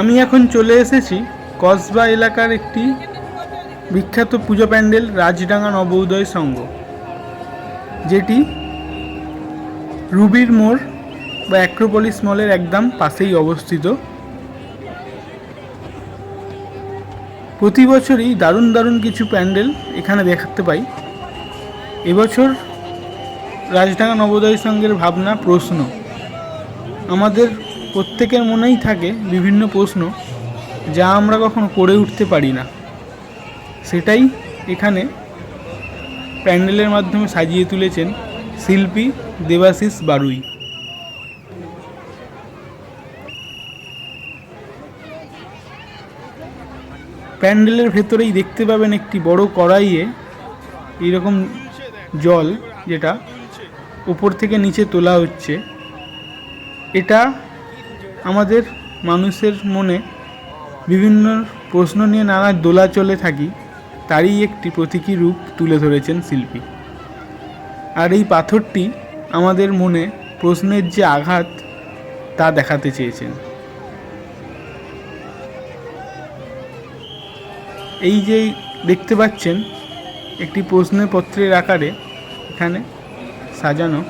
আমি এখন চলে এসেছি কসবা এলাকার একটি বিখ্যাত পুজো প্যান্ডেল রাজডাঙ্গা নবোদয় সংঘ, যেটি রুবির মোড় বা অ্যাক্রোপলিস মলের একদম পাশেই অবস্থিত। প্রতি বছরই দারুণ দারুণ কিছু প্যান্ডেল এখানে দেখাতে পাই। এবছর রাজডাঙ্গা নবোদয় সংঘের ভাবনা প্রশ্ন। আমাদের প্রত্যেকের মনেই থাকে বিভিন্ন প্রশ্ন যা আমরা কখনো করে উঠতে পারি না। সেটাই এখানে প্যান্ডেলের মাধ্যমে সাজিয়ে তুলেছেন শিল্পী দেবাশিস বারুই। প্যান্ডেলের ভেতরেই দেখতে পাবেন একটি বড় কড়াইয়ে এইরকম জল যেটা উপর থেকে নিচে তোলা হচ্ছে। এটা আমাদের মানুষের মনে বিভিন্ন প্রশ্ন নিয়ে নানা দোলা চলে থাকি, তারই একটি প্রতীকী রূপ তুলে ধরেছেন শিল্পী। আর এই পাথরটি আমাদের মনে প্রশ্নের যে আঘাত, তা দেখাতে চেয়েছেন। এই যে দেখতে পাচ্ছেন, একটি প্রশ্নপত্রের আকারে এখানে সাজানো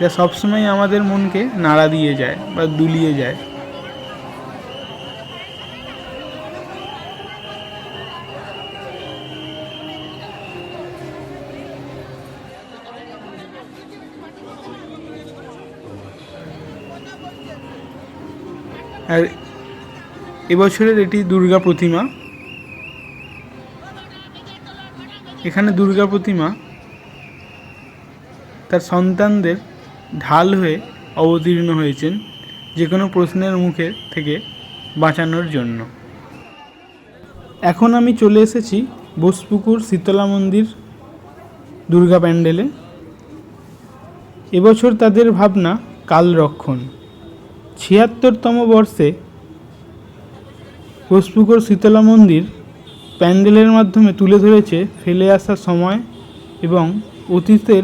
যা সবসময় আমাদের মনকে নাড়া দিয়ে যায় বা দুলিয়ে যায়। আর এবছরের এটি দুর্গা প্রতিমা। এখানে দুর্গা প্রতিমা তার সন্তানদের ঢাল হয়ে অবতীর্ণ হয়েছেন যে কোনো প্রশ্নের মুখে থেকে বাঁচানোর জন্য। এখন আমি চলে এসেছি বোসপুকুর শীতলা মন্দির দুর্গা প্যান্ডেলে। এবছর তাদের ভাবনা কাল রক্ষণ। ছিয়াত্তরতম বর্ষে বোসপুকুর শীতলা মন্দির প্যান্ডেলের মাধ্যমে তুলে ধরেছে ফেলে আসা সময় এবং অতীতের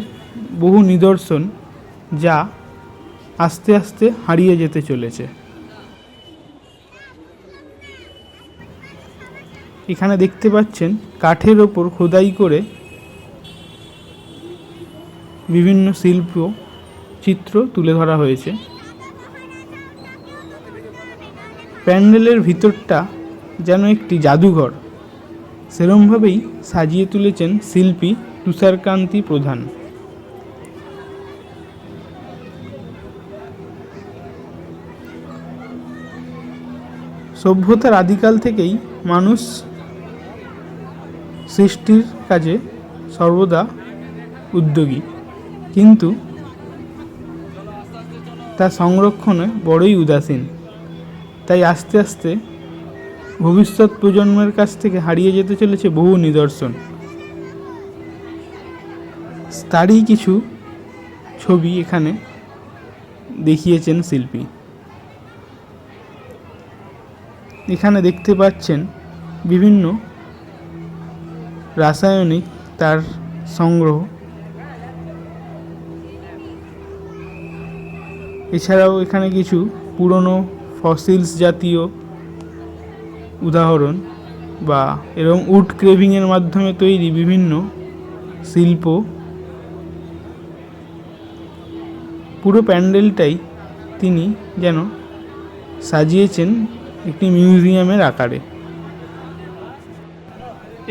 বহু নিদর্শন যা আস্তে আস্তে হারিয়ে যেতে চলেছে। এখানে দেখতে পাচ্ছেন কাঠের ওপর খোদাই করে বিভিন্ন শিল্প চিত্র তুলে ধরা হয়েছে। প্যান্ডেলের ভিতরটা যেন একটি জাদুঘর। সেরমভাবেই সাজিয়ে তুলেছেন শিল্পী তুষারকান্তি প্রধান। সভ্যতার আদিকাল থেকেই মানুষ সৃষ্টির কাজে সর্বদা উদ্যোগী। কিন্তু তা সংরক্ষণে বড়ই উদাসীন। তাই আস্তে আস্তে ভবিষ্যৎ প্রজন্মের কাছ থেকে হারিয়ে যেতে চলেছে বহু নিদর্শন। তারই কিছু ছবি এখানে দেখিয়েছেন শিল্পী। এখানে দেখতে পাচ্ছেন বিভিন্ন রাসায়নিক তার সংগ্রহ। এছাড়াও এখানে কিছু পুরনো ফসিলস জাতীয় উদাহরণ বা এরকম উড ক্রেভিংয়ের মাধ্যমে তৈরি বিভিন্ন শিল্প। পুরো প্যান্ডেলটাই তিনি যেন সাজিয়েছেন একটি মিউজিয়ামের আকারে।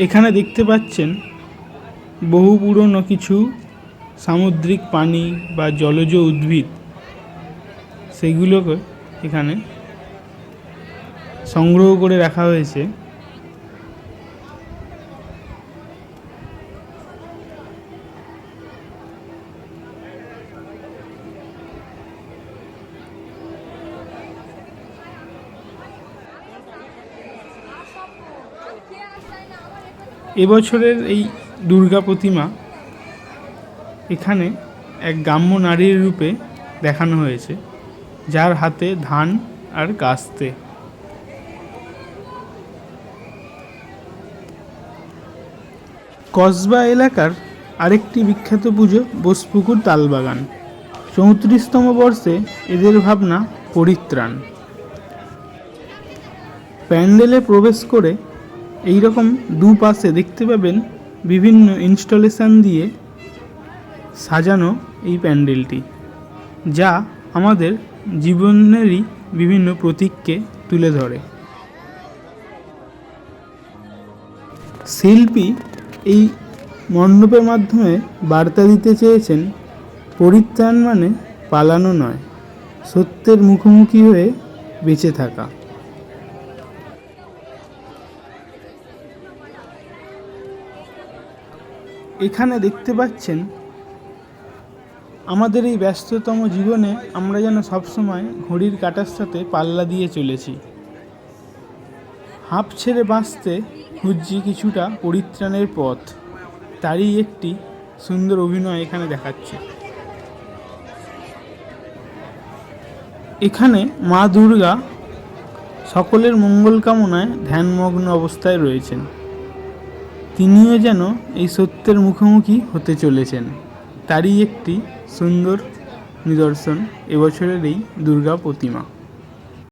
এখানে দেখতে পাচ্ছেন বহু পুরনো কিছু সামুদ্রিক পানি বা জলজ উদ্ভিদ। সেগুলোকে এখানে সংগ্রহ করে রাখা হয়েছে। এবছরের এই দুর্গা প্রতিমা এখানে এক গ্রাম্য নারীর রূপে দেখানো হয়েছে, যার হাতে ধান আর কাস্তে কসবা এলাকার আরেকটি বিখ্যাত পুজো বোসপুকুর তালবাগান। চৌত্রিশতম বর্ষে এদের ভাবনা পরিত্রাণ। প্যান্ডেলে প্রবেশ করে এই রকম দুপাশে দেখতে পাবেন বিভিন্ন ইনস্টলেশন দিয়ে সাজানো এই প্যান্ডেলটি, যা আমাদের জীবনেরই বিভিন্ন প্রতীককে তুলে ধরে। শিল্পী এই মণ্ডপের মাধ্যমে বার্তা দিতে চেয়েছেন, পরিত্রাণ মানে পালানো নয়, সত্যের মুখোমুখি হয়ে বেঁচে থাকা। এখানে দেখতে পাচ্ছেন, আমাদের এই ব্যস্ততম জীবনে আমরা যেন সবসময় ঘড়ির কাঁটার সাথে পাল্লা দিয়ে চলেছি। হাঁপ ছেড়ে বাঁচতে খুঁজছি কিছুটা পরিত্রাণের পথ। তারই একটি সুন্দর অভিনয় এখানে দেখাচ্ছে। এখানে মা দুর্গা সকলের মঙ্গল কামনায় ধ্যানমগ্ন অবস্থায় রয়েছেন। তিনিও যেন এই সত্যের মুখোমুখি হতে চলেছেন। তারই একটি সুন্দর নিদর্শন এবছরের এই দুর্গা প্রতিমা।